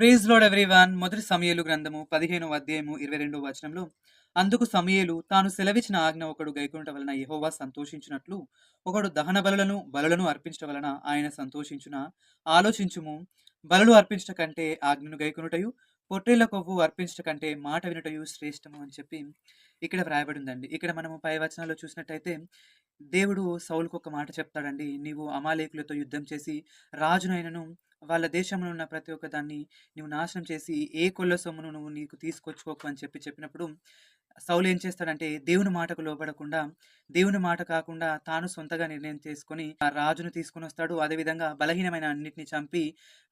Praise load everyone మొదటి సమయలు గ్రంథము పదిహేనవ అధ్యాయము ఇరవై రెండవ వచనంలో అందుకు సమయలు తాను సెలవిచ్చిన ఆజ్ఞ ఒకడు గైకొనట వలన యహోవా సంతోషించినట్లు ఒకడు దహన బలులను బలులను అర్పించట వలన ఆయన సంతోషించున? ఆలోచించుము. బలులు అర్పించట కంటే ఆజ్ఞను గైకొనుటయు పొట్టేళ్ళ కొవ్వు అర్పించట కంటే మాట వినుటయు శ్రేష్టము అని చెప్పి ఇక్కడ వ్రాయబడి ఉందండి ఇక్కడ మనము పై వచనాల్లో చూసినట్టయితే దేవుడు సౌలుకు ఒక మాట చెప్తాడండి. నీవు అమాలేకులతో యుద్ధం చేసి రాజునైనను వాళ్ళ దేశంలో ఉన్న ప్రతి ఒక్క దాన్ని నువ్వు నాశనం చేసి ఏ కొల్ల సొమ్మును నువ్వు నీకు తీసుకొచ్చుకోకు అని చెప్పి చెప్పినప్పుడు సౌలు ఏం చేస్తాడంటే దేవుని మాటకు లోబడకుండా దేవుని మాట కాకుండా తాను సొంతగా నిర్ణయం చేసుకొని ఆ రాజును తీసుకొని వస్తాడు. అదేవిధంగా బలహీనమైన అన్నిటిని చంపి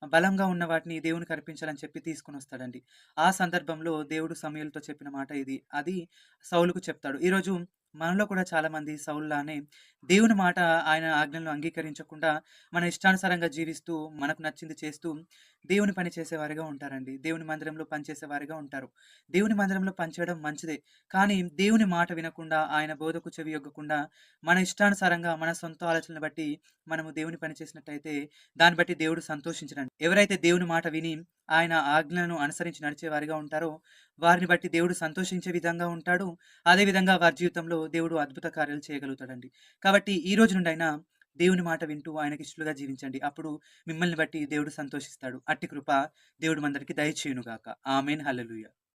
బలంగా ఉన్న వాటిని దేవునికి అర్పించాలని చెప్పి తీసుకొని వస్తాడండి. ఆ సందర్భంలో దేవుడు సమయంతో చెప్పిన మాట ఇది. అది సౌలుకు చెప్తాడు. ఈరోజు మనలో కూడా చాలామంది సౌల్లానే దేవుని మాట ఆయన ఆజ్ఞలను అంగీకరించకుండా మన ఇష్టానుసారంగా జీవిస్తూ మనకు నచ్చింది చేస్తూ దేవుని పని చేసేవారిగా ఉంటారండి. దేవుని మందిరంలో పనిచేసేవారిగా ఉంటారు. దేవుని మందిరంలో పనిచేయడం మంచిదే. కానీ దేవుని మాట వినకుండా ఆయన బోధకు చెవి యొగ్గకుండా మన ఇష్టానుసారంగా మన సొంత ఆలోచనలు బట్టి మనము దేవుని పని చేసినట్టయితే దాన్ని బట్టి దేవుడు సంతోషించడండి. ఎవరైతే దేవుని మాట విని ఆయన ఆజ్ఞలను అనుసరించి నడిచేవారిగా ఉంటారో వారిని బట్టి దేవుడు సంతోషించే విధంగా ఉంటాడు. అదేవిధంగా వారి జీవితంలో దేవుడు అద్భుత కార్యాలు చేయగలుగుతాడండి. కాబట్టి ఈ రోజు నుండి అయినా దేవుని మాట వింటూ ఆయనకి ఇష్టలుగా జీవించండి. అప్పుడు మిమ్మల్ని బట్టి దేవుడు సంతోషిస్తాడు. అట్టి కృప దేవుడు మందరికి దయచేయునుగాక. ఆమెన్. హల్లెలూయా.